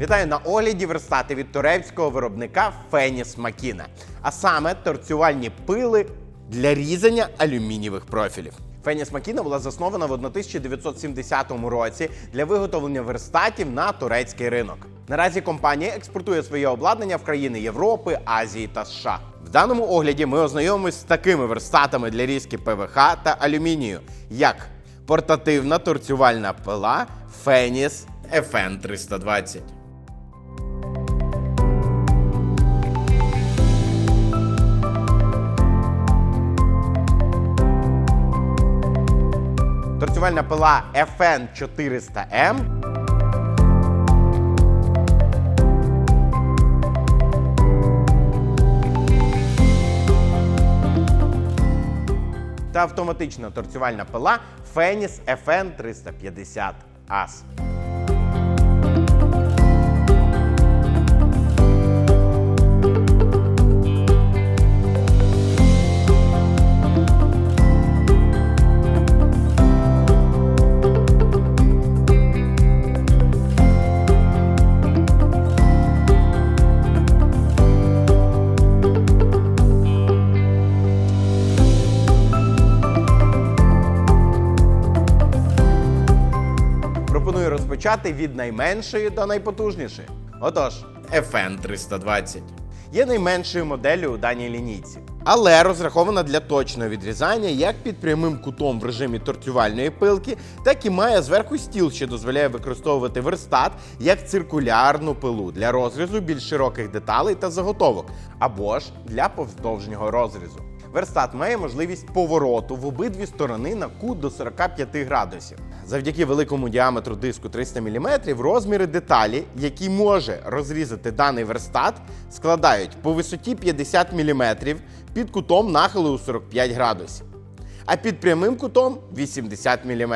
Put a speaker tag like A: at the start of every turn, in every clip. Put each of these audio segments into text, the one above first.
A: Вітаю на огляді верстати від турецького виробника Феніс Макіна, а саме торцювальні пили для різання алюмінієвих профілів. Феніс Макіна була заснована в 1970 році для виготовлення верстатів на турецький ринок. Наразі компанія експортує своє обладнання в країни Європи, Азії та США. В даному огляді ми ознайомимось з такими верстатами для різки ПВХ та алюмінію, як портативна торцювальна пила Феніс FN320. загострювальна пила FN 400M. Ем. Та автоматична торцювальна пила Феніс FN 350 AS. Пропоную розпочати від найменшої до найпотужнішої. Отож, FN 320 є найменшою моделлю у даній лінійці, але розрахована для точного відрізання як під прямим кутом в режимі торцювальної пилки, так і має зверху стіл, що дозволяє використовувати верстат як циркулярну пилу для розрізу більш широких деталей та заготовок, або ж для повздовжнього розрізу. Верстат має можливість повороту в обидві сторони на кут до 45 градусів. Завдяки великому діаметру диску 300 мм розміри деталі, які може розрізати даний верстат, складають по висоті 50 мм під кутом нахилу у 45 градусів, а під прямим кутом 80 мм.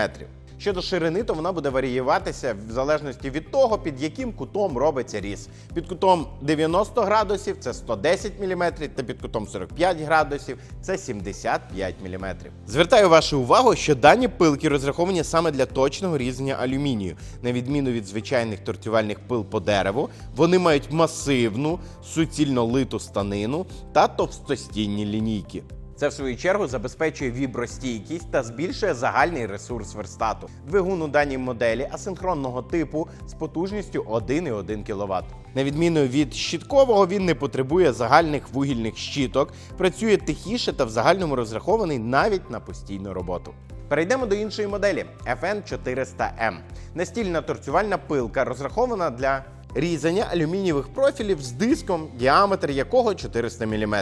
A: Щодо ширини, то вона буде варіюватися в залежності від того, під яким кутом робиться різ. Під кутом 90 градусів це 110 мм, та під кутом 45 градусів це 75 мм. Звертаю вашу увагу, що дані пилки розраховані саме для точного різання алюмінію. На відміну від звичайних торцювальних пил по дереву, вони мають масивну, суцільно литу станину та товстостінні лінійки. Це в свою чергу забезпечує вібростійкість та збільшує загальний ресурс верстату. Двигун у даній моделі асинхронного типу з потужністю 1,1 кВт. На відміну від щіткового, він не потребує загальних вугільних щіток, працює тихіше та в загальному розрахований навіть на постійну роботу. Перейдемо до іншої моделі FN 400M. Настільна торцювальна пилка розрахована для різання алюмінієвих профілів з диском, діаметр якого 400 мм.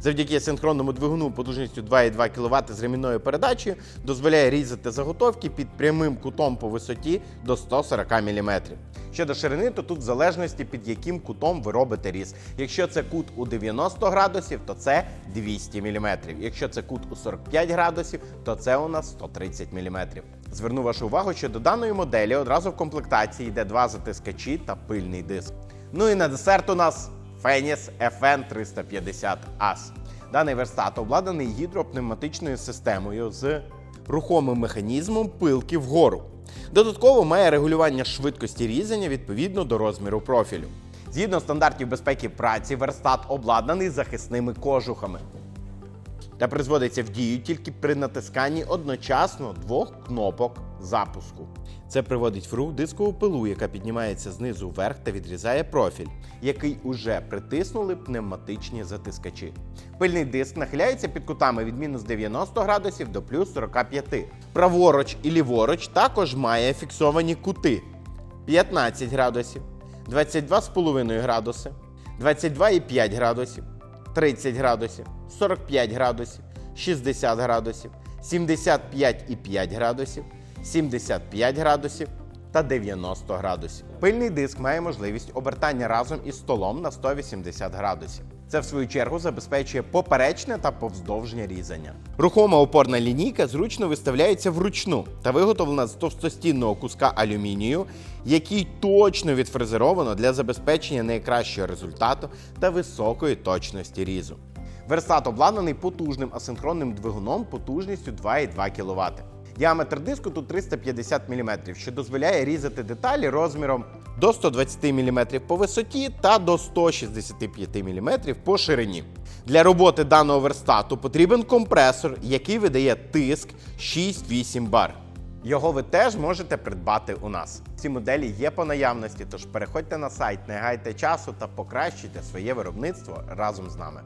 A: Завдяки синхронному двигуну потужністю 2,2 кВт з ремінною передачею дозволяє різати заготовки під прямим кутом по висоті до 140 мм. Щодо ширини, то тут в залежності під яким кутом ви робите різ. Якщо це кут у 90 градусів, то це 200 мм. Якщо це кут у 45 градусів, то це у нас 130 мм. Зверну вашу увагу, що до даної моделі одразу в комплектації йде два затискачі та пильний диск. Ну і на десерт у нас Феніс FN 350 AS. Даний верстат обладнаний гідропневматичною системою з рухомим механізмом пилки вгору. Додатково має регулювання швидкості різання відповідно до розміру профілю. Згідно стандартів безпеки праці, верстат обладнаний захисними кожухами та призводиться в дію тільки при натисканні одночасно двох кнопок запуску. Це приводить в рух дискову пилу, яка піднімається знизу вверх та відрізає профіль, який уже притиснули пневматичні затискачі. Пильний диск нахиляється під кутами від мінус 90 градусів до плюс 45. Праворуч і ліворуч також має фіксовані кути 15 градусів, 22,5 градуси, 22,5 градусів. 30 градусів, 45 градусів, 60 градусів, 75,5 градусів, 75 градусів та 90 градусів. Пильний диск має можливість обертання разом із столом на 180 градусів. Це в свою чергу забезпечує поперечне та повздовжнє різання. Рухома опорна лінійка зручно виставляється вручну та виготовлена з товстостінного куска алюмінію, який точно відфрезеровано для забезпечення найкращого результату та високої точності різу. Верстат обладнаний потужним асинхронним двигуном потужністю 2,2 кВт. Діаметр диску тут 350 мм, що дозволяє різати деталі розміром до 120 мм по висоті та до 165 мм по ширині. Для роботи даного верстату потрібен компресор, який видає тиск 6-8 бар. Його ви теж можете придбати у нас. Ці моделі є по наявності, тож переходьте на сайт, не гайте часу та покращуйте своє виробництво разом з нами.